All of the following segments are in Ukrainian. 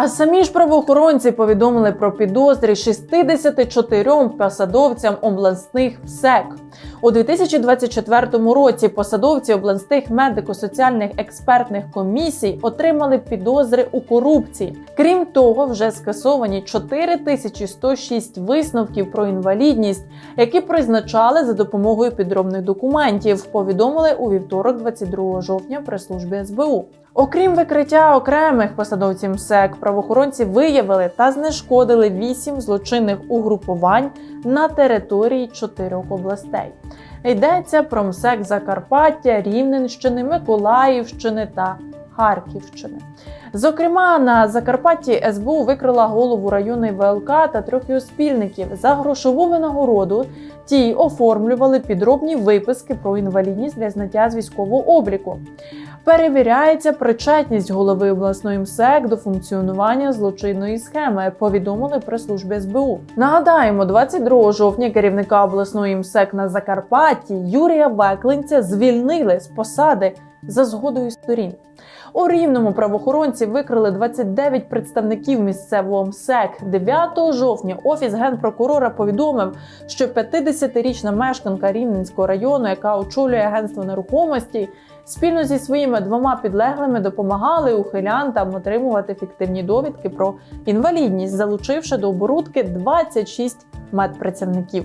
А самі ж правоохоронці повідомили про підозрі 64 посадовцям обласних МСЕК. У 2024 році посадовці обласних медико-соціальних експертних комісій отримали підозри у корупції. Крім того, вже скасовані 4106 висновків про інвалідність, які призначали за допомогою підробних документів. Повідомили у вівторок, 22 жовтня, при службі СБУ. Окрім викриття окремих посадовців МСЕК, правоохоронці виявили та знешкодили вісім злочинних угрупувань на території чотирьох областей. Йдеться про МСЕК Закарпаття, Рівненщини, Миколаївщини та Харківщини. Зокрема, на Закарпатті СБУ викрила голову районної ВЛК та трьох його спільників за грошову винагороду. Ті оформлювали підробні виписки про інвалідність для зняття з військового обліку. Перевіряється причетність голови обласної МСЕК до функціонування злочинної схеми. Повідомили при службі СБУ. Нагадаємо, 22 жовтня керівника обласної МСЕК на Закарпатті Юрія Беклинця звільнили з посади за згодою сторін. У рівному правоохоронці викрили 29 представників місцевого МСЕК. 9 жовтня офіс генпрокурора повідомив, що 50-річна мешканка Рівненського району, яка очолює агентство нерухомості, спільно зі своїми двома підлеглими допомагали ухилянтам отримувати фіктивні довідки про інвалідність, залучивши до оборудки 26 медпрацівників.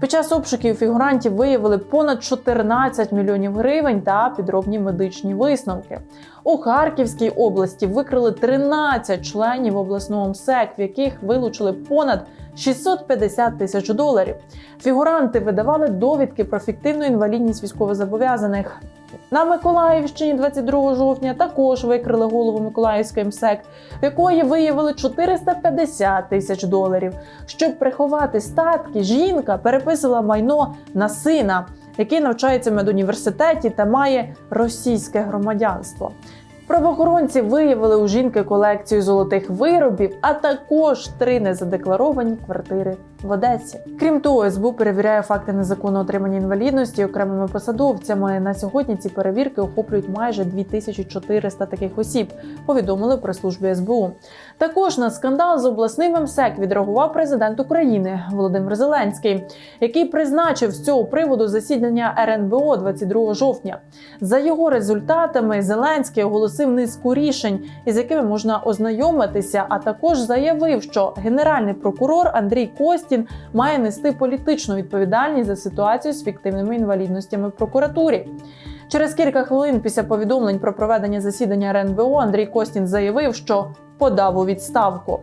Під час обшуків фігурантів виявили понад 14 мільйонів гривень та підробні медичні висновки. У Харківській області викрили 13 членів обласного МСЕК, в яких вилучили понад 650 тисяч доларів. Фігуранти видавали довідки про фіктивну інвалідність військовозобов'язаних. На Миколаївщині 22 жовтня також викрили голову Миколаївської МСЕК, в якої виявили 450 тисяч доларів. Щоб приховати статки, жінка переписувала майно на сина, який навчається в медуніверситеті та має російське громадянство. Правоохоронці виявили у жінки колекцію золотих виробів, а також три незадекларовані квартири в Одесі. Крім того, СБУ перевіряє факти незаконного отримання інвалідності окремими посадовцями. На сьогодні ці перевірки охоплюють майже 2400 таких осіб. Повідомили про службі СБУ. Також на скандал з обласним МСЕК відреагував президент України Володимир Зеленський, який призначив з цього приводу засідання РНБО 22 жовтня. За його результатами Зеленський оголосив низку рішень, із якими можна ознайомитися, а також заявив, що генеральний прокурор Андрій Костін має нести політичну відповідальність за ситуацію з фіктивними інвалідностями в прокуратурі. Через кілька хвилин після повідомлень про проведення засідання РНБО Андрій Костін заявив, що подав у відставку.